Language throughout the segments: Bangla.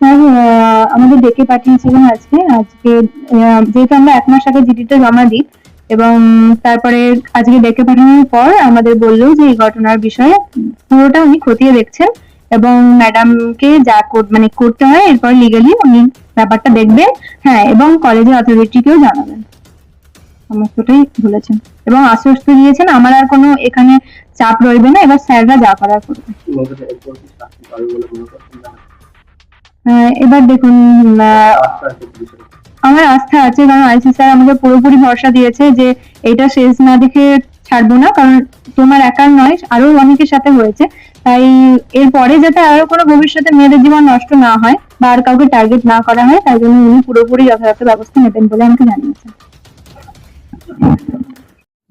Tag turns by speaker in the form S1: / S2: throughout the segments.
S1: স্যার আমাদের ডেকে পাঠিয়েছিলেন আজকে। আজকে যেহেতু আমরা এক মাস আগে জিডিটা জমা দিই, এবং তারপরে আজকে ডেকে পাঠানোর পর আমাদের বলল যে এই ঘটনার বিষয়ে পুরোটা উনি খতিয়ে দেখছেন, এবং ম্যাডামকে যা মানে করতে হয়, এরপর লিগালি উনি ব্যাপারটা দেখবেন হ্যাঁ এবং কলেজের অথরিটিকেও জানাবেন। সমস্তটাই বলেছেন। এবং আশ্বস্ত দিয়েছেন, আমার আর কোনো এখানে চাপ রইবে না, এবার স্যাররা যা করার করবে। এবার দেখুন আমার আস্থা আছে, কারণ আইসি স্যার আমাকে পুরোপুরি ভরসা দিয়েছে যে এটা শেষ না দেখে ছাড়বো না, কারণ তোমার একার নয় আরও অনেকের সাথে হয়েছে। তাই এরপরে যাতে আরও কোনো ভবিষ্যতে মেয়েদের জীবন নষ্ট না হয় বা আর কাউকে টার্গেট না করা হয়, তাই জন্য উনি পুরোপুরি যথাযথ ব্যবস্থা নেবেন বলে আমাকে জানিয়েছেন।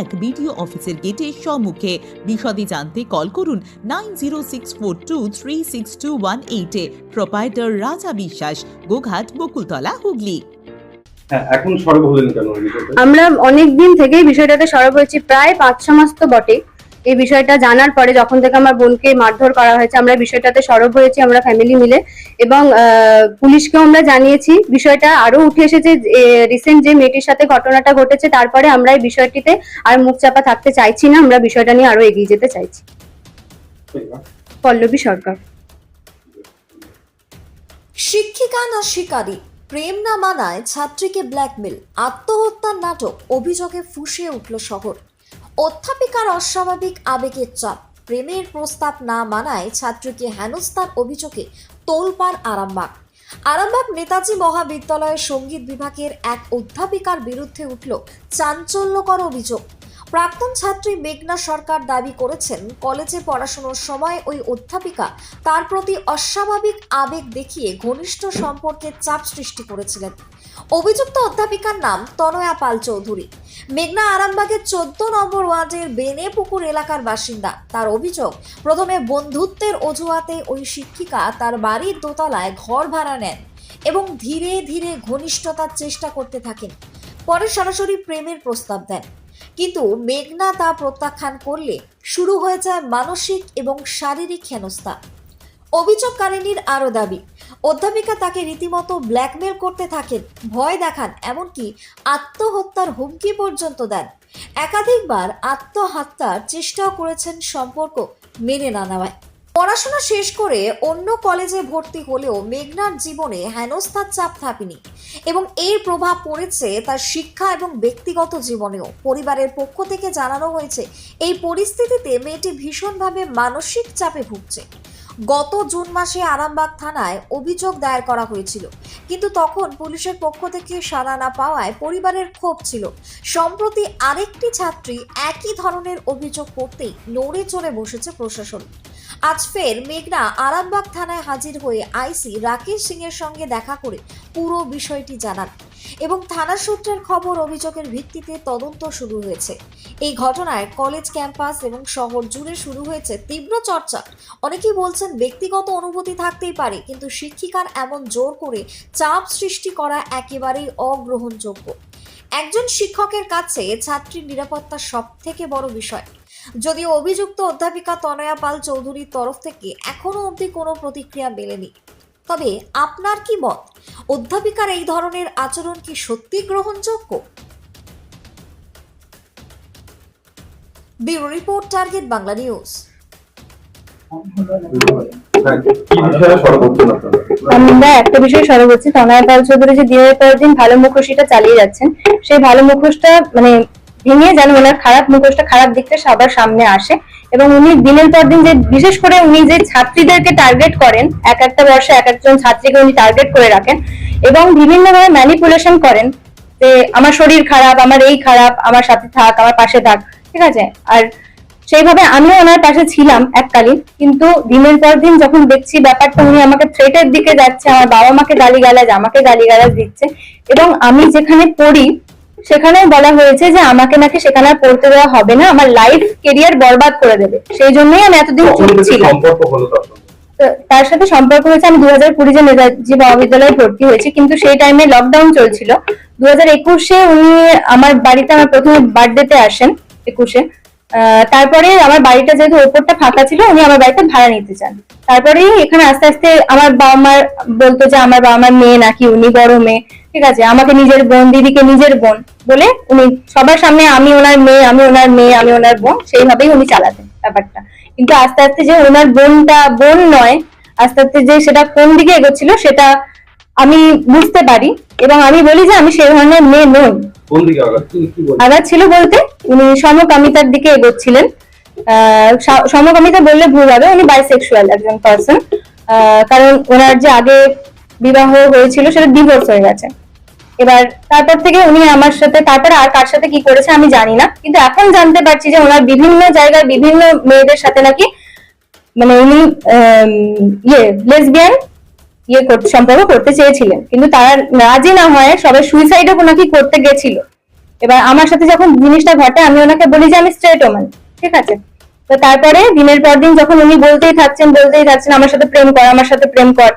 S2: এক বিডিও অফিসের গেটের সম্মুখে। বিশদে জানতে কল করুন nine zero six four two three six two one এইটে। প্রোপাইটার রাজা বিশ্বাস গোঘাট বকুলতলা হুগলি।
S3: হ্যাঁ এখন সরব হলেন কেন
S4: আমরা অনেক দিন থেকেই বিষয়টাতে সরব হয়েছি প্রায় পাঁচ ছ মাস তো বটে এই বিষয়টা জানার পরে যখন থেকে আমার বোনকে মারধর করা হয়েছে, আমরা বিষয়টাতে সরব হয়েছি, আমরা ফ্যামিলি মিলে। এবং পুলিশকেও আমরা জানিয়েছি। বিষয়টা আরও উঠে এসেছে রিসেন্ট যে মেয়েটির সাথে ঘটনাটা ঘটেছে, তারপরে আমরা এই বিষয়টিতে আর মুখ চাপা থাকতে চাইছি না, আমরা বিষয়টা নিয়ে আরও এগিয়ে যেতে চাইছি। পল্লবী সরকার।
S5: শিক্ষিকা না শিকারী, প্রেম না মানায় ছাত্রীকে ব্ল্যাকমেল আত্মহত্যার নাটক, অভিযোগে ফুঁসে উঠল শহর। অধ্যাপিকার অস্বাভাবিক আবেগের চাপ। প্রেমের প্রস্তাব না মানায় ছাত্রীকে হেনস্থার অভিযোগে তোলপাড় আরামবাগ। আরামবাগ নেতাজি মহাবিদ্যালয়ের সংগীত বিভাগের এক অধ্যাপিকার বিরুদ্ধে উঠল চাঞ্চল্যকর অভিযোগ। প্রাক্তন ছাত্রী মেঘনা সরকার দাবি করেছেন, কলেজে পড়াশোনার সময় ওই অধ্যাপিকা তার প্রতি অস্বাভাবিক আবেগ দেখিয়ে ঘনিষ্ঠ সম্পর্কের চাপ সৃষ্টি করেছিলেন। অভিযুক্ত অধ্যাপিকার নাম তনয়া পাল চৌধুরী। মেঘনা আরামবাগের চোদ্দ নম্বর ওয়ার্ডের বেনেপুকুর এলাকার বাসিন্দা। তার অভিযোগ, প্রথমে বন্ধুত্বের অজুহাতে ওই শিক্ষিকা তার বাড়ির দোতলায় ঘর ভাড়া নেন এবং ধীরে ধীরে ঘনিষ্ঠতার চেষ্টা করতে থাকেন। পরে সরাসরি প্রেমের প্রস্তাব দেন। কিন্তু মেঘনা তা প্রত্যাখ্যান করলে শুরু হয়ে যায় মানসিক এবং শারীরিক হেনস্থা। অভিযোগকারিনীর আরও দাবি, অধ্যাপিকা তাকে রীতিমতো ব্ল্যাকমেল করতে থাকেন, ভয় দেখান, এমনকি আত্মহত্যার হুমকি পর্যন্ত দেন। একাধিকবার আত্মহত্যার চেষ্টাও করেছেন সম্পর্ক মেনে না নেওয়ায়। পড়াশোনা শেষ করে অন্য কলেজে ভর্তি হলেও মেঘনার জীবনে হেনস্থার চাপ থাকেনি এবং এর প্রভাব পড়েছে তার শিক্ষা এবং ব্যক্তিগত জীবনেও। পরিবারের পক্ষ থেকে জানানো হয়েছে, এই পরিস্থিতিতে মেয়েটি ভীষণভাবে মানসিক চাপে ভুগছে। গত জুন মাসে আরামবাগ থানায় অভিযোগ দায়ের করা হয়েছিল, কিন্তু তখন পুলিশের পক্ষ থেকে সাড়া না পাওয়ায় পরিবারের ক্ষোভ ছিল। সম্প্রতি আরেকটি ছাত্রী একই ধরনের অভিযোগ করতেই নড়ে চড়ে বসেছে প্রশাসন। আজ ফের মেঘনা আরামবাগ থানায় হাজির হয়ে আইসি রাকেশ সিং এর সঙ্গে দেখা করে পুরো বিষয়টি জানান এবং থানা সূত্রের খবর অভিযোগের ভিত্তিতে তদন্ত শুরু হয়েছে। এই ঘটনায় কলেজ ক্যাম্পাস এবং শহর জুড়ে শুরু হয়েছে তীব্র চর্চা। অনেকেই বলছেন ব্যক্তিগত অনুভূতি থাকতেই পারে, কিন্তু শিক্ষিকার এমন জোর করে চাপ সৃষ্টি করা একেবারেই অগ্রহণযোগ্য। একজন শিক্ষকের কাছে ছাত্রীর নিরাপত্তা সব থেকে বড় বিষয়। যদিও অভিযুক্ত অধ্যাপিকা তনয়া পাল চৌধুরীর তরফ থেকে এখনও অবধি কোনো প্রতিক্রিয়া মেলেনি। তবে আপনার কি মত? অধ্যাপিকার এই ধরনের আচরণ কি সত্যি গ্রহণযোগ্য? Bureau report, target Bangla news.
S1: আমরা একটা বিষয়ে সরব হচ্ছি তনয় পাল চৌধুরী যে দিনের পর দিন ভালো মুখোশিটা চালিয়ে যাচ্ছেন, সেই ভালো মুখোশটা মানে
S4: ভেঙে যেন ওনার খারাপ মুখোশটা, খারাপ দিকটা সবার সামনে আসে। এবং উনি দিনের পর দিন যে, বিশেষ করে উনি যে ছাত্রীদেরকে টার্গেট করেন, এক একটা বর্ষে এক একজন ছাত্রীকে উনি টার্গেট করে রাখেন এবং বিভিন্নভাবে ম্যানিপুলেশন করেন যে, আমার শরীর খারাপ, আমার এই খারাপ, আমার সাথে থাক, আমার পাশে থাক। ঠিক আছে? আর সেইভাবে আমিও ওনার পাশে ছিলাম এককালীন, কিন্তু দিনের পর দিন যখন দেখছি ব্যাপারটা, উনি আমাকে থ্রেটের দিকে যাচ্ছে, আমার বাবা মাকে গালিগালাজ, আমাকে গালিগালাজ দিচ্ছে এবং আমি যেখানে পড়ি সেখানে বলা হয়েছে যে আমাকে নাকি সেখানে আর পড়তে দেওয়া হবে না আমার লাইফ কেরিয়ার বরবাদ করে দেবে। সেই জন্যই আমি এতদিন চুপ ছিলাম।
S3: তার
S4: সাথে সম্পর্ক হয়েছে আমি দু হাজার কুড়ি যে নেতাজি মহাবিদ্যালয়ে ভর্তি হয়েছি কিন্তু সেই টাইমে লকডাউন চলছিল। দু হাজার একুশে উনি আমার বাড়িতে আমার প্রথমে বার্থডেতে আসেন একুশে। তারপরে আমার বাড়িটা যেহেতু ওপরটা ফাঁকা ছিল উনি আমার বাড়িতে ভাড়া নিতে চান। তারপরে এখানে আস্তে আস্তে আমার বাবা মার বলতো যে আমার বাবা মার মেয়ে নাকি উনি বড় মেয়ে। ঠিক আছে আমাকে নিজের বোন দিদিকে নিজের বোন বলে উনি সবার সামনে আমি ওনার মেয়ে আমি ওনার মেয়ে আমি ওনার বোন সেইভাবেই উনি চালাতেন ব্যাপারটা। কিন্তু আস্তে আস্তে যে ওনার বোনটা বোন নয় আস্তে আস্তে যে সেটা কোন দিকে এগোচ্ছিল সেটা আমি বুঝতে পারি এবং আমি বলি যে আমি সেই ধরনের মেয়ে নই।
S3: আঘাত
S4: ছিল বলতে উনি সমকামিতার দিকে এগোচ্ছিলেন। সমকামিতা বললে ভুল হবে উনি বাইসেক্সুয়াল একজন পার্সন কারণ ওনার যে আগে বিবাহ হয়েছিল সেটা ডিভোর্স হয়ে গেছে। এবার তারপর থেকে উনি আমার সাথে, তারপরে আর কার সাথে কি করেছে আমি জানি না। কিন্তু এখন জানতে পারছি যে ওনার বিভিন্ন জায়গায় বিভিন্ন মেয়েদের সাথে নাকি মানে উনি ইয়ে লেসবিয়ান ইয়ে সম্পর্ক করতে চেয়েছিলেন। কিন্তু তারা রাজি না হয় সবাই সুইসাইডও নাকি করতে গেছিল। এবার আমার সাথে যখন জিনিসটা ঘটে, আমি ওনাকে বলি যে আমি স্ট্রেট ওম্যান ঠিক আছে? তো তারপরে দিনের পর দিন যখন উনি বলতেই থাকছেন বলতেই থাকছেন, আমার সাথে প্রেম কর, আমার সাথে প্রেম কর।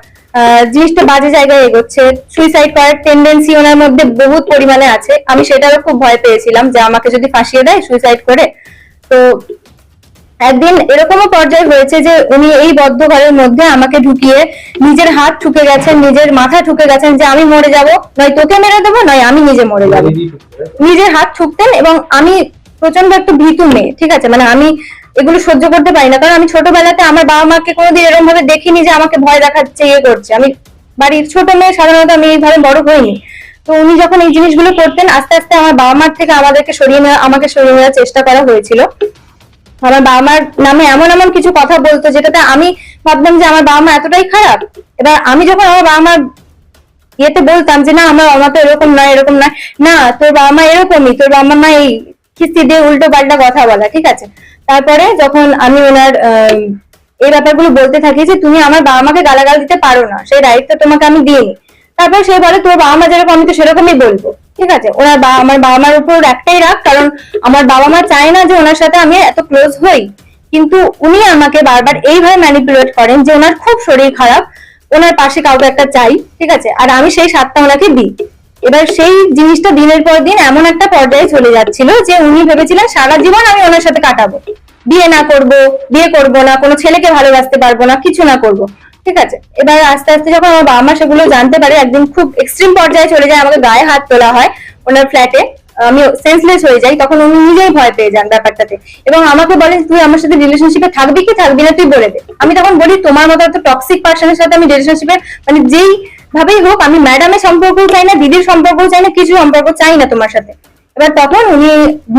S4: জিনিসটা বাজে জায়গায় এগোচ্ছে। সুইসাইড করার টেন্ডেন্সি ওনার মধ্যে বহুত পরিমাণে আছে। আমি সেটারও খুব ভয় পেয়েছিলাম যে আমাকে যদি ফাঁসিয়ে দেয় সুইসাইড করে। তো একদিন এরকমও পর্যায়ে হয়েছে যে উনি এই বদ্ধ ঘরের মধ্যে আমাকে ঢুকিয়ে নিজের হাত ঠুকে গেছেন নিজের মাথা ঠুকে গেছেন যে আমি মরে যাব। নয় তোকে মেরে দেবো নয় আমি নিজে মরে যাব। নিজের হাত ঠুকতেন এবং আমি প্রচণ্ড একটু ভীতু মেয়ে ঠিক আছে? মানে আমি এগুলো সহ্য করতে পারি না। কারণ আমি ছোটবেলাতে আমার বাবা মাকে কোনোদিন এরকম ভাবে দেখিনি যে আমাকে ভয় দেখাচ্ছে ইয়ে করছে। আমি বাড়ির ছোট মেয়ে, সাধারণত আমি এইভাবে বড় হইনি। তো উনি যখন এই জিনিসগুলো করতেন, আস্তে আস্তে আমার বাবা মার থেকে আমাদেরকে সরিয়ে নেওয়া, আমাকে সরিয়ে নেওয়ার চেষ্টা করা হয়েছিল। আমার বাবা মার নামে এমন এমন কিছু কথা বলতো, যেটাতে আমি ভাবতাম যে আমার বাবা মা এতটাই খারাপ। এবার আমি যখন আমার বাবা মার ইয়েতে বলতাম যে, না, আমার বাবা তো এরকম নয় এরকম নয়। না, তোর বাবা মা এরকমই, তোর বাবা মা এই কিস্তি দিয়ে উল্টো পাল্টা কথা বলা, ঠিক আছে? তারপরে যখন আমি ওনার এই ব্যাপারগুলো বলতে থাকি যে তুমি আমার বাবা মাকে গালাগাল দিতে পারো না, সেই রাইটটা তোমাকে আমি দিইনি। তারপর সে বলে, তোর বাবা মা যেরকম, আমি তো সেরকমই বলব। ঠিক আছে? ওনার বা- আমার বাবা মার উপর একটাই রাগ, কারণ আমার বাবা মা চায় না যে ওনার সাথে আমি এত ক্লোজ হই। কিন্তু উনি আমাকে বারবার এইভাবে ম্যানিপুলেট করেন যে ওনার খুব শরীর খারাপ, ওনার পাশে কাউকে একটা চাই, ঠিক আছে? আর আমি সেই সাতটা ওনাকে দিই। এবার সেই জিনিসটা দিনের পর দিন এমন একটা পর্যায়ে চলে যাচ্ছিল যে উনি ভেবেছিলেন সারা জীবন আমি ওনার সাথে কাটাবো। বিয়ে না করব, বিয়ে করব না, কোনো ছেলেকে ভালোবাসতে পারব না, কিছু না করব। ঠিক আছে? এবার আস্তে আস্তে যখন আমার বাবা মা সেগুলো জানতে পারে, একদিন খুব এক্সট্রিম পর্যায়ে চলে যায়, আমাকে গায়ে হাত তোলা হয় ওনার ফ্ল্যাটে আমি সেন্সলেস হয়ে যাই, তখন উনি নিজেই ভয় পেয়ে যান ব্যাপারটাতে। এবং আমাকে বলে, তুই আমার সাথে রিলেশনশিপে থাকবি কি থাকবি না, তুই বলে দে। আমি তখন বলি, তোমার মতো একটা টক্সিক পার্সনের সাথে আমি রিলেশনশিপে মানে যেই ভাবেই হোক, আমি ম্যাডামের সম্পর্কও চাই না, দিদির সম্পর্কও চাই না, কিছু সম্পর্ক চাই না তোমার সাথে। এবার তখন উনি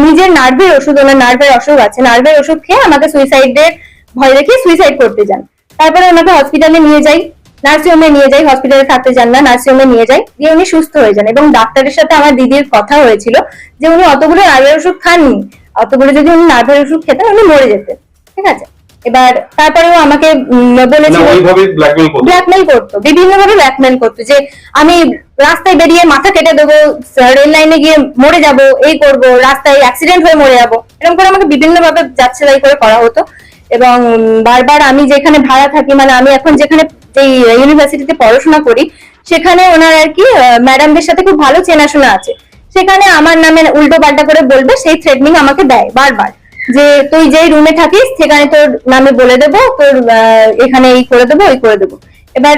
S4: নিজের নার্ভের ওষুধ, ওনার নার্ভের অসুখ আছে নার্ভের ওষুধ খেয়ে আমাকে সুইসাইডের ভয় রেখে সুইসাইড করতে যান। তারপরে ওনাকে হসপিটালে নিয়ে যাই নার্সিং নার্সিংহোমে নিয়ে যাই হসপিটালে থাকতে যান না নার্সিংহোমে নিয়ে যাই দিয়ে উনি সুস্থ হয়ে যান। এবং ডাক্তারের সাথে আমার দিদির কথা হয়েছিল যে উনি অতগুলো নার্ভের ওষুধ খাননি, অতগুলো যদি উনি নার্ভের ওষুধ খেতেন, উনি মরে যেতেন। ঠিক আছে? এবার তারপরেও আমাকে বলেছিল
S3: ব্ল্যাকমেল করতো।
S4: বিভিন্ন ভাবে ব্ল্যাকমেল করতো যে আমি রাস্তায় বেরিয়ে মাথা কেটে দেবো রেল লাইনে গিয়ে মরে যাব এই করব রাস্তায় অ্যাক্সিডেন্ট হয়ে মরে যাব। এরকম করে আমাকে বিভিন্ন ভাবে যাচ্ছে তাই করে করা হতো। এবং বারবার আমি যেখানে ভাড়া থাকি মানে আমি এখন যেখানে এই ইউনিভার্সিটিতে পড়াশোনা করি সেখানে ওনার আর কি ম্যাডামদের সাথে খুব ভালো চেনাশোনা আছে। সেখানে আমার নামে উল্টো পাল্টা করে বলবে সেই থ্রেটনিং আমাকে দেয় বারবার। যে তুই যেই রুমে থাকিস, সেখানে তোর নামে বলে দেবো, তোর এখানে এই করে দেবো, ওই করে দেবো। এবার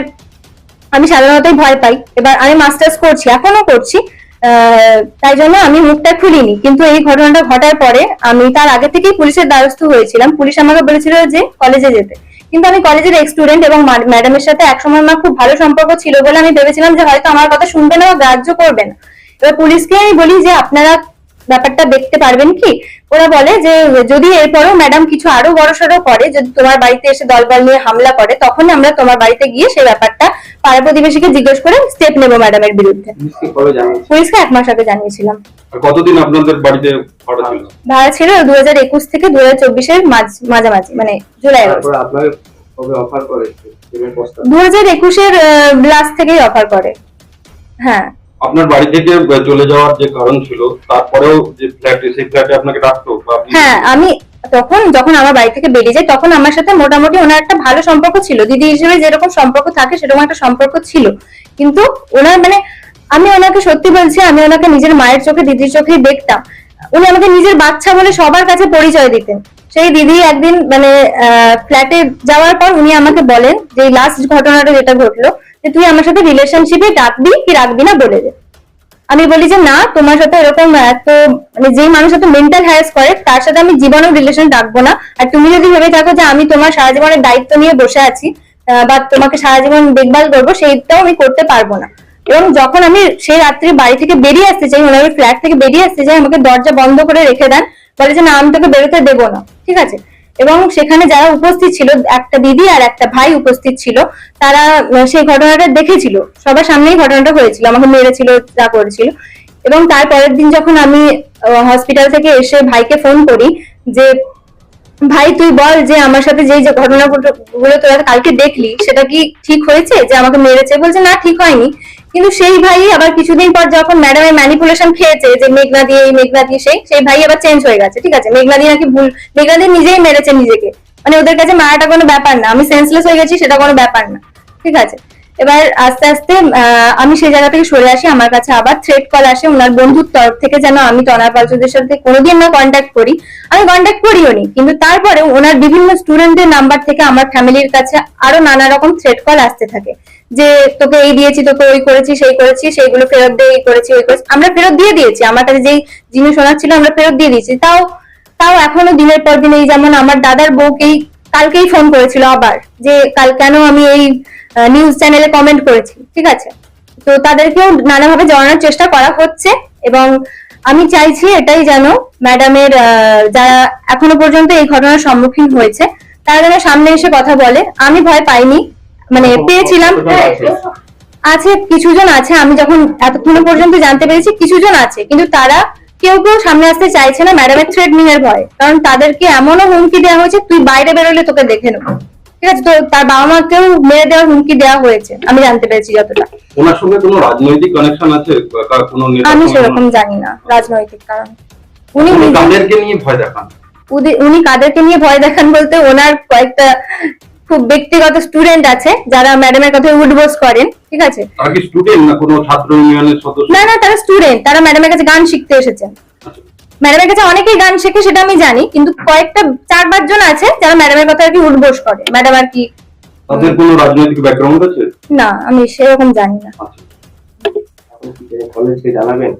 S4: আমি সাধারণতই ভয় পাই। এবার আমি মাস্টার্স করছি এখনও করছি। তাই জন্য আমি মুখটা খুলিনি। কিন্তু এই ঘটনাটা ঘটার পরে আমি তার আগে থেকেই পুলিশের দ্বারস্থ হয়েছিলাম। পুলিশ আমাকে বলেছিল যে কলেজে যেতে। কিন্তু আমি কলেজের এক স্টুডেন্ট এবং ম্যাডামের সাথে একসময় আমার খুব ভালো সম্পর্ক ছিল বলে আমি ভেবেছিলাম যে হয়তো আমার কথা শুনবে না বা গ্রাহ্য করবে না। এবার পুলিশকে আমি বলি যে আপনারা ব্যাপারটা দেখতে পারবেন কি? ওরা বলে যে যদি এরপরেও ম্যাডাম কিছু আরও বড়সড় করে যদি তোমার বাড়িতে এসে দলবল নিয়ে হামলা করে তখন আমরা তোমার বাড়িতে গিয়ে সেই ব্যাপারটা পাড়া প্রতিবেশীকে জিজ্ঞেস করে স্টেপ নেব ম্যাডামের বিরুদ্ধে।
S3: পুলিশকে
S4: এক মাস আগে জানিয়েছিলাম।
S3: কতদিন আপনাদের বাড়িতে ভাড়া ছিল?
S4: দু হাজার একুশ থেকে দু হাজার চব্বিশের মাঝামাঝি মানে জুলাই দু হাজার একুশের লাস্ট থেকেই অফার করে। হ্যাঁ।
S3: আপনার বাড়ি থেকে চলে যাওয়ার যে কারণ ছিল, তারপরেও যে ফ্ল্যাটে সেই ফ্ল্যাটে আপনাকে রাখতো
S4: হ্যাঁ আমি তখন যখন আমার বাড়ি থেকে বেরিয়ে যাই, তখন আমার সাথে মোটামুটি ওনার একটা ভালো সম্পর্ক ছিল। দিদি হিসেবে যেরকম সম্পর্ক থাকে, সেরকম একটা সম্পর্ক ছিল। কিন্তু ওনার মানে আমি ওনাকে সত্যি বলছি, আমি ওনাকে নিজের মায়ের চোখে, দিদির চোখেই দেখতাম। উনি আমাকে নিজের বাচ্চা বলে সবার কাছে পরিচয় দিতেন। সেই দিদি একদিন মানে ফ্ল্যাটে যাওয়ার পর উনি আমাকে বলেন যে লাস্ট ঘটনাটা যেটা ঘটলো যে তুই আমার সাথে রিলেশনশিপে রাখবি কি রাখবি না বলে দে। আমি বলি যে, না, তোমার সাথে এরকম এত মানে যেই মানুষ এত মেন্টাল হ্যারাস করে, তার সাথে আমি জীবনেও রিলেশন রাখব না। আর তুমি যদি ভেবে থাকো যে, আমি তোমার সারা জীবনের দায়িত্ব নিয়ে বসে আছি বা তোমাকে সারা জীবন দেখভাল করব, সেইটাও আমি করতে পারব না। এবং যখন আমি সেই রাত্রি বাড়ি থেকে বেরিয়ে আসতে চাই মানে আমি ফ্ল্যাট থেকে বেরিয়ে আসতে চাই, আমাকে দরজা বন্ধ করে রেখে দেন, বলে যে, না, আমি তোকে বেরোতে দেবো না। ঠিক আছে? এবং সেখানে যারা উপস্থিত ছিল, একটা দিদি আর একটা ভাই উপস্থিত ছিল, তারা সেই ঘটনাটা দেখেছিল। সবার সামনেই ঘটনাটা হয়েছিল, আমাকে মেরেছিল, যা করেছিল। এবং তার পরের দিন যখন আমি হসপিটাল থেকে এসে ভাইকে ফোন করি যে, ভাই, তুই বল যে আমার সাথে যেই যে ঘটনাগুলো তোরা কালকে দেখলি, সেটা কি ঠিক হয়েছে যে আমাকে মেরেছে? বলছে, না, ঠিক হয়নি। কিন্তু সেই ভাই আবার কিছুদিন পর যখন ম্যাডামের ম্যানিপুলেশন খেয়েছে, যে মেঘনা দিয়ে, এই মেঘনা দিয়ে সেই সেই ভাই আবার চেঞ্জ হয়ে গেছে, ঠিক আছে? মেঘনা দিয়ে নাকি ভুল, মেঘনা দিয়ে নিজেই মেরেছে নিজেকে। মানে ওদের কাছে মারাটা কোনো ব্যাপার না। আমি সেন্সলেস হয়ে গেছি, সেটা কোনো ব্যাপার না। ঠিক আছে? এবার আস্তে আস্তে আমি সেই জায়গা থেকে সরে আসি, আমার কাছে আবার থ্রেড কল আসে ওনার বন্ধুর তরফ থেকে যেন আমি তনার পালচুদের সাথে কোনোদিন না কন্ট্যাক্ট করি। আমি কন্ট্যাক্ট করিও নি, কিন্তু তারপরে ওনার বিভিন্ন স্টুডেন্টদের নাম্বার থেকে আমার ফ্যামিলির কাছে আরও নানা রকম থ্রেড কল আসতে থাকে। যে তোকে এই দিয়েছি, তোকে ওই করেছি, সেই করেছি, সেইগুলো ফেরত দিয়ে এই করেছি, ওই করেছি। আমরা ফেরত দিয়ে দিয়েছি। আমার কাছে যেই জিনিস ওনার ছিল, আমরা ফেরত দিয়ে দিয়েছি। তাও তাও এখনও দিনের পর দিন এই যেমন আমার দাদার বউকেই কালকেই ফোন করেছিল আবার যে, কাল কেন আমি এই নিউজ চ্যানেলে কমেন্ট করেছি? ঠিক আছে? তো তাদেরকেও নানাভাবে জানানোর চেষ্টা করা হচ্ছে এবং আমি চাইছি এটাই যেন ম্যাডামের যারা এখনও পর্যন্ত এই ঘটনার সম্মুখীন হয়েছে, তারা যেন সামনে এসে কথা বলে। আমি ভয় পাইনি। মানে পেয়েছিলাম। আছে? কিছুজন আছে আমি যখন এতক্ষণ পর্যন্ত জানতে পেরেছি কিছুজন আছে কিন্তু তারা কেউ কেউ সামনে আসতে চাইছে না ম্যাডামের থ্রেডনিং এর ভয়। কারণ তাদেরকে এমনও হুমকি দেওয়া হয়েছে তুই বাইরে বেরোলে তোকে দেখে নেব। ঠিক আছে তো তার বাবা মাকেও মেরে দেওয়ার হুমকি দেওয়া হয়েছে আমি জানতে পেরেছি যতটা।
S3: ওনার সঙ্গে কোনো রাজনৈতিক কানেকশন আছে? কোনো
S4: আমি সেরকম জানি না রাজনৈতিক কারণ। উনি নিজে-
S3: নিয়ে ভয় দেখান?
S4: উনি কাদেরকে নিয়ে ভয় দেখান বলতে ওনার কয়েকটা খুব ব্যক্তিগত স্টুডেন্ট আছে যারা ম্যাডামের কথা উঠবোস করেন ঠিক আছে?
S3: তারা কি স্টুডেন্ট না কোনো ছাত্র ইউনিয়নের সদস্য?
S4: না না তারা স্টুডেন্ট তারা ম্যাডামের কাছে গান শিখতে এসেছেন
S3: আচ্ছা।
S4: ম্যাডামের কাছে অনেকেই গান শেখে সেটা আমি জানি কিন্তু কয়েকটা চার পাঁচ জন আছে যারা ম্যাডামের কথা আর কি উঠবোস করে। ম্যাডাম আর কি
S3: তাদের কোনো রাজনৈতিক ব্যাকগ্রাউন্ড আছে?
S4: না আমি সেরকম জানি না।
S3: আচ্ছা। কলেজকে জানাবেন?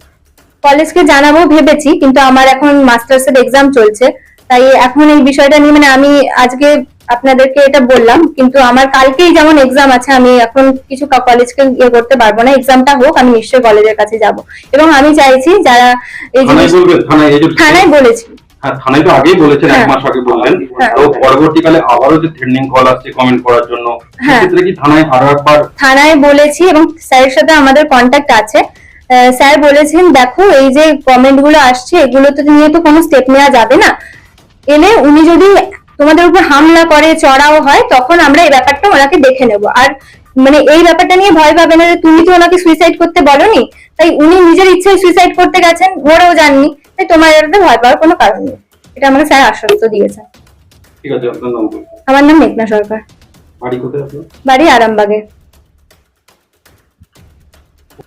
S4: কলেজকে জানাব ভেবেছি কিন্তু আমার এখন মাস্টার্স এর এক্সাম চলছে তাই এখন এই বিষয়টা নিয়ে মানে আমি আজকে আপনাদেরকে এটা বললাম কিন্তু আমার কালকেই যেমন এক্সাম আছে আমি এখন কিছু কলেজকে ইয়ে করতে পারব না এক্সামটা হোক আমি নিশ্চয়ই কলেজের কাছে যাব এবং আমি চাইছি যারা এই
S3: থানায়
S4: বলেছি
S3: হ্যাঁ থানায় তো আগেই বলেছেন এক
S4: হ্যাঁ।
S3: মাস আগে বললেন
S4: হ্যাঁ।
S3: তো পরবর্তীকালে আবারও যে থ্রেন্ডিং কল আসছে কমেন্ট করার জন্য
S4: হ্যাঁ।
S3: সেক্ষেত্রে কি থানায় আরও একবার
S4: থানায় বলেছি এবং স্যারের সাথে আমাদের কন্ট্যাক্ট আছে স্যার বলেছেন দেখো এই যে কমেন্টগুলো আসছে এগুলো তো নিয়ে তো কোনো স্টেপ নেওয়া যাবে না এলে উনি যদি তোমাদের উপর হামলা করে চড়াও হয় তখন আমরা এই ব্যাপারটা ওনাকে দেখে নেব। আর মানে এই ব্যাপারটা নিয়ে ভয় পাবে না যে তুমি তো ওনাকে সুইসাইড করতে বলনি তাই উনি নিজের ইচ্ছায় সুইসাইড করতে গেছেন ওরাও জাননি তাই তোমার এটাতে ভয় পাওয়ার কোনো কারণ নেই। এটা আমাকে স্যার আশ্বস্ত দিয়েছে
S3: ঠিক আছে আপনার নাম
S4: আমার নাম মেঘনা সরকার।
S3: বাড়ি কোথায়
S4: বাড়ি আরামবাগে।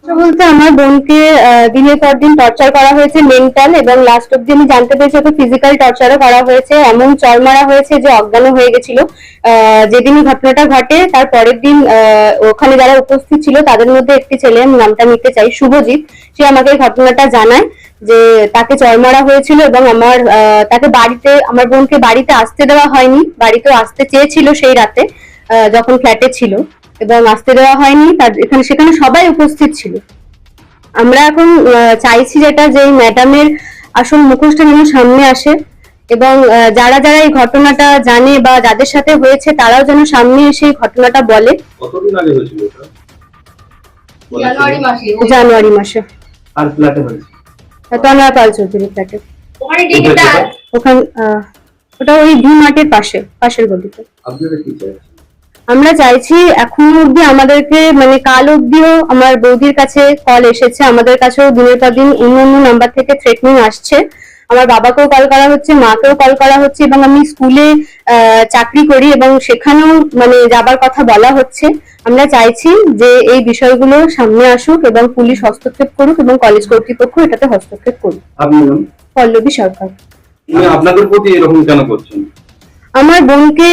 S4: বলতে আমার বোনকে দিনের পর দিন টর্চার করা হয়েছে মেন্টাল এবং লাস্ট অব্দি আমি জানতে পেরেছি ওকে ফিজিক্যাল টর্চারও করা হয়েছে। এমন চর মারা হয়েছে যে অজ্ঞান হয়ে গেছিল। যেদিন ঘটনাটা ঘটে, তার পরের দিন ওখানে যারা উপস্থিত ছিল, তাদের মধ্যে একটি ছেলে নামটা নিতে চাই, শুভজিৎ। সে আমাকে ঘটনাটা জানায় যে তাকে চর মারা হয়েছিল এবং আমার তাকে বাড়িতে, আমার বোনকে বাড়িতে আসতে দেওয়া হয়নি। বাড়িতেও আসতে চেয়েছিল সেই রাতে যখন ফ্ল্যাটে ছিল। এবং আসতে দেওয়া হয়নি তার এখানে সেখানে সবাই উপস্থিত ছিল। আমরা এখন আহ, চাইছি যেটা যে ম্যাডামের
S6: আসল মুখোশটা যেন সামনে আসে এবং যারা যারা এই ঘটনাটা জানে বা যাদের সাথে হয়েছে তারাও যেন সামনে এসে এই ঘটনাটা বলে।
S3: কতদিন আগে হয়েছিল এটা?
S6: জানুয়ারি মাসে।
S7: আর ফ্ল্যাটে হয়েছে?
S6: তনয়া পাল চৌধুরী ফ্ল্যাটে? ওখান আহ, ওটা ওই ভি মার্টের পাশে পাশের গলিতে।
S3: আপনারা কি চাইছেন?
S6: আমরা চাইছি এখন অব্দি আমাদেরকে মানে কাল অব্দিও আমার বৌদির কাছে কল এসেছে। আমাদের কাছেও দিনের পর দিন অন্য অন্য নাম্বার থেকে থ্রেটনিং আসছে। আমার বাবাকেও কল করা হচ্ছে মাকেও কল করা হচ্ছে এবং আমি স্কুলে চাকরি করি এবং সেখানেও মানে যাবার কথা বলা হচ্ছে। আমরা চাইছি যে এই বিষয়গুলো সামনে আসুক এবং পুলিশ হস্তক্ষেপ করুক এবং কলেজ কর্তৃপক্ষ এটাতে হস্তক্ষেপ করুক। পল্লবী সরকার।
S3: আপনাদের প্রতি এরকম কেন করছেন?
S6: আমার বোনকে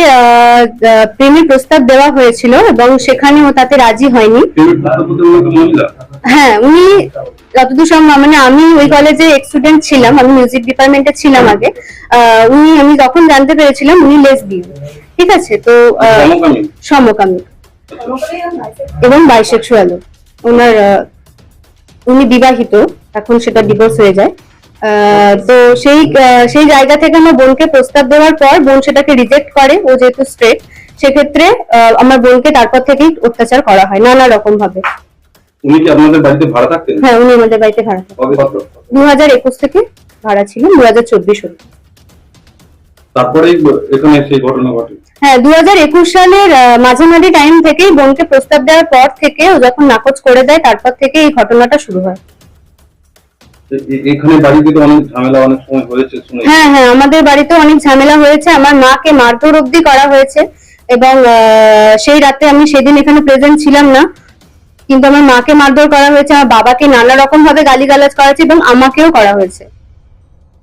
S6: প্রেমের প্রস্তাব দেওয়া হয়েছিল এবং সেখানে ও তাতে রাজি হয়নি। হ্যাঁ উনি যতদূর সম্ভব মানে আমি ওই কলেজে স্টুডেন্ট ছিলাম আমি মিউজিক ডিপার্টমেন্টে ছিলাম আগে। আহ, উনি আমি যখন জানতে পেরেছিলাম উনি লেস বিয়ে ঠিক আছে? তো
S3: সমকামী?
S6: এবং বাইসেক্সুয়ালও ওনার উনি বিবাহিত এখন সেটা ডিভোর্স হয়ে যায়। তো সেই সেই জায়গা থেকে আমার বোনকে প্রস্তাব দেওয়ার পর বোন সেটাকে রিজেক্ট করে। ও যেহেতু স্ট্রেট সেক্ষেত্রে আমার বোনকে তারপর থেকেই অত্যাচার করা হয় নানা রকম ভাবে।
S3: উনি কি আপনাদের বাড়িতে ভাড়া থাকতেন?
S6: হ্যাঁ উনি আমাদের বাড়িতে ভাড়া
S3: কবে
S6: দু হাজার একুশ থেকে ভাড়া ছিল দু হাজার চব্বিশ অব্দি
S3: তারপরেই এখানে সেই ঘটনা ঘটে।
S6: হ্যাঁ দু হাজার একুশ সালের মাঝামাঝি টাইম থেকেই বোনকে প্রস্তাব দেওয়ার পর থেকে ও যখন নাকচ করে দেয় তারপর থেকে এই ঘটনাটা শুরু হয়।
S3: এখানে বাড়িতে তো অনেক ঝামেলা অনেক সময় হয়েছে শুনে
S6: হ্যাঁ হ্যাঁ আমাদের বাড়িতে অনেক ঝামেলা হয়েছে। আমার মাকে মারধর অব্দি করা হয়েছে এবং সেই রাতে আমি সেদিন এখানে প্রেজেন্ট ছিলাম না। কিন্তু আমার মাকে মারধর করা হয়েছে আমার বাবাকে নানা রকম ভাবে গালিগালাজ করা হয়েছে এবং আমাকেও করা হয়েছে।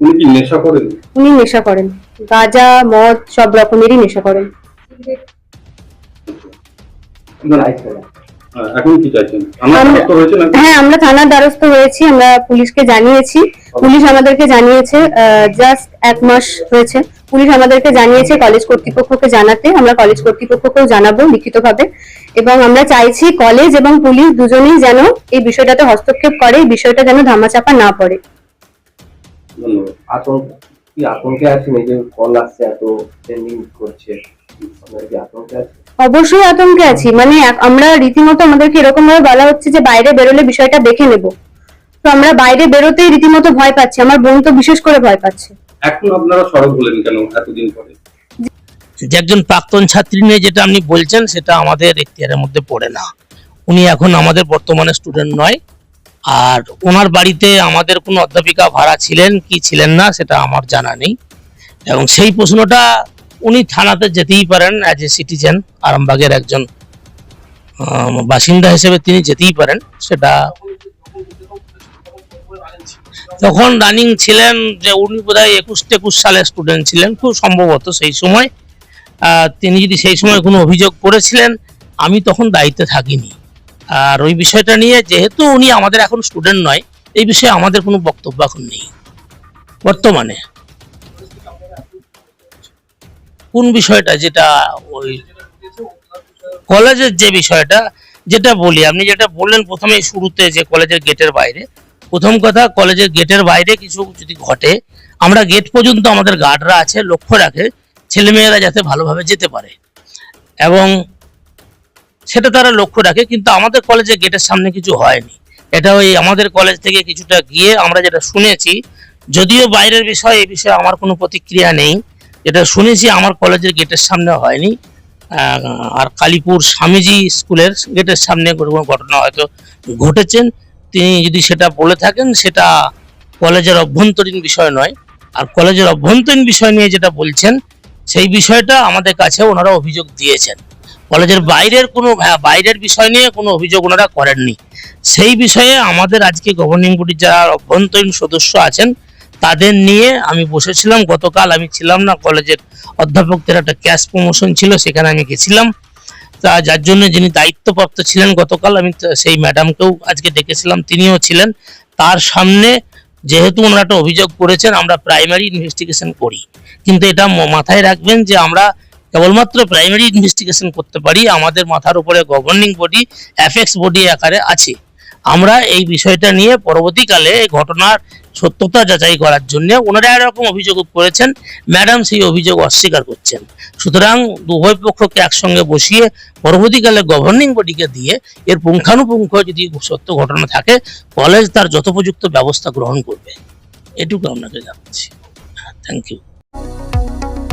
S3: উনি কি নেশা করেন?
S6: উনি নেশা করেন। গাঁজা মদ সব রকমেরই নেশা করেন।
S3: এখন কি চাইছেন
S6: হ্যাঁ আমরা থানার দ্বারস্থ হয়েছি আমরা পুলিশকে জানিয়েছি। পুলিশ আমাদেরকে জানিয়েছে জাস্ট এক মাস হয়েছে। পুলিশ আমাদেরকে জানিয়েছে কলেজ কর্তৃপক্ষকে জানাতে আমরা কলেজ কর্তৃপক্ষকেও জানাব লিখিতভাবে। এবং আমরা চাইছি কলেজ এবং পুলিশ দুজনেই যেন এই বিষয়টাতে হস্তক্ষেপ করে এই বিষয়টা যেন ধামাচাপা না পড়ে।
S3: ধন্যবাদ।
S7: আতঙ্ক কি আতঙ্কে আছেন? এই যে কল আসছে এত ট্রেন্ডিং করছে। আপনারা কি আতঙ্কে আছে
S6: অবশ্যই আতঙ্কে আছি। মানে আমরা রীতিমতো আমাদেরকে এরকম ভাবে বলা হচ্ছে যে বাইরে বেরোলে বিষয়টা দেখে নেব। তো আমরা বাইরে বেরোতেই রীতিমতো ভয় পাচ্ছি। আমার বোন তো বিশেষ করে ভয় পাচ্ছে।
S3: এখন আপনারা সরব হলেন কেন এতদিন পরে?
S8: যে একজন প্রাক্তন ছাত্রী নিয়ে যেটা আপনি বলছেন সেটা আমাদের এখতিয়ারের মধ্যে পড়ে না। উনি এখন আমাদের বর্তমানে স্টুডেন্ট নয়। আর ওনার বাড়িতে আমাদের কোনো অধ্যাপিকা ভাড়া ছিলেন কি ছিলেন না সেটা আমার জানা নেই। এবং সেই প্রশ্নটা উনি থানাতে যেতেই পারেন অ্যাজ এ সিটিজেন আরামবাগের একজন বাসিন্দা হিসেবে তিনি যেতেই পারেন, সেটা তখন রানিং ছিলেন যে উনি বোধহয় একুশ টেকুশ সালের স্টুডেন্ট ছিলেন, খুব সম্ভবত সেই সময়। তিনি যদি সেই সময় কোনো অভিযোগ করেছিলেন, আমি তখন দায়িত্বে থাকিনি। আর ওই বিষয়টা নিয়ে যেহেতু উনি আমাদের এখন স্টুডেন্ট নয়, এই বিষয়ে আমাদের কোনো বক্তব্য এখন নেই, বর্তমানে। কোন বিষয়টা যেটা ওই কলেজের যে বিষয়টা, যেটা বলি, আপনি যেটা বললেন প্রথমে শুরুতে যে কলেজের গেটের বাইরে, প্রথম কথা কলেজের গেটের বাইরে কিছু যদি ঘটে, আমরা গেট পর্যন্ত আমাদের গার্ডরা আছে, লক্ষ্য রাখে, ছেলেমেয়েরা যাতে ভালোভাবে যেতে পারে। এবং সেটা তারা লক্ষ্য রাখে, কিন্তু আমাদের কলেজের গেটের সামনে কিছু হয়নি। এটা ওই আমাদের কলেজ থেকে কিছুটা গিয়ে আমরা যেটা শুনেছি, যদিও বাইরের বিষয়, এই বিষয়ে আমার কোনো প্রতিক্রিয়া নেই। যেটা শুনেছি আমার কলেজের গেটের সামনে হয়নি। আর কালীপুর স্বামীজি স্কুলের গেটের সামনে কোনো ঘটনা হয়তো ঘটেছেন। তিনি যদি সেটা বলে থাকেন সেটা কলেজের অভ্যন্তরীণ বিষয় নয়। আর কলেজের অভ্যন্তরীণ বিষয় নিয়ে যেটা বলছেন সেই বিষয়টা আমাদের কাছে ওনারা অভিযোগ দিয়েছেন। কলেজের বাইরের কোনো হ্যাঁ, বাইরের বিষয় নিয়ে কোনো অভিযোগ ওনারা করেননি। সেই বিষয়ে আমাদের আজকে গভর্নিং বডির যারা অভ্যন্তরীণ সদস্য আছেন তাদের নিয়ে আমি বসেছিলাম। গতকাল আমি ছিলাম না, কলেজের অধ্যাপকদের একটা ক্যাশ প্রমোশন ছিল, সেখানে আমি গেছিলাম। তা যার জন্য যিনি দায়িত্বপ্রাপ্ত ছিলেন, গতকাল আমি সেই ম্যাডামকেও আজকে ডেকেছিলাম, তিনিও ছিলেন। তার সামনে যেহেতু ওনারা একটা অভিযোগ করেছেন, আমরা প্রাইমারি ইনভেস্টিগেশন করি। কিন্তু এটা মাথায় রাখবেন যে আমরা কেবলমাত্র প্রাইমারি ইনভেস্টিগেশন করতে পারি, আমাদের মাথার উপরে গভর্নিং বডি অ্যাফেক্স বডি আকারে আছে। আমরা এই বিষয়টা নিয়ে পরবর্তীকালে এই ঘটনার সত্যতা যাচাই করার জন্য ওনারা এরকম অভিযোগ করেছেন, ম্যাডাম সেই অভিযোগ অস্বীকার করছেন। সুতরাং উভয় পক্ষকে একসঙ্গে বসিয়ে পরবর্তীকালে গভর্নিং বডিকে দিয়ে এর পুঙ্খানুপুঙ্খ যদি সত্য ঘটনা থাকে কলেজ তার যথোপযুক্ত ব্যবস্থা গ্রহণ করবে। এটুকু আপনাকে জানাচ্ছি। Thank you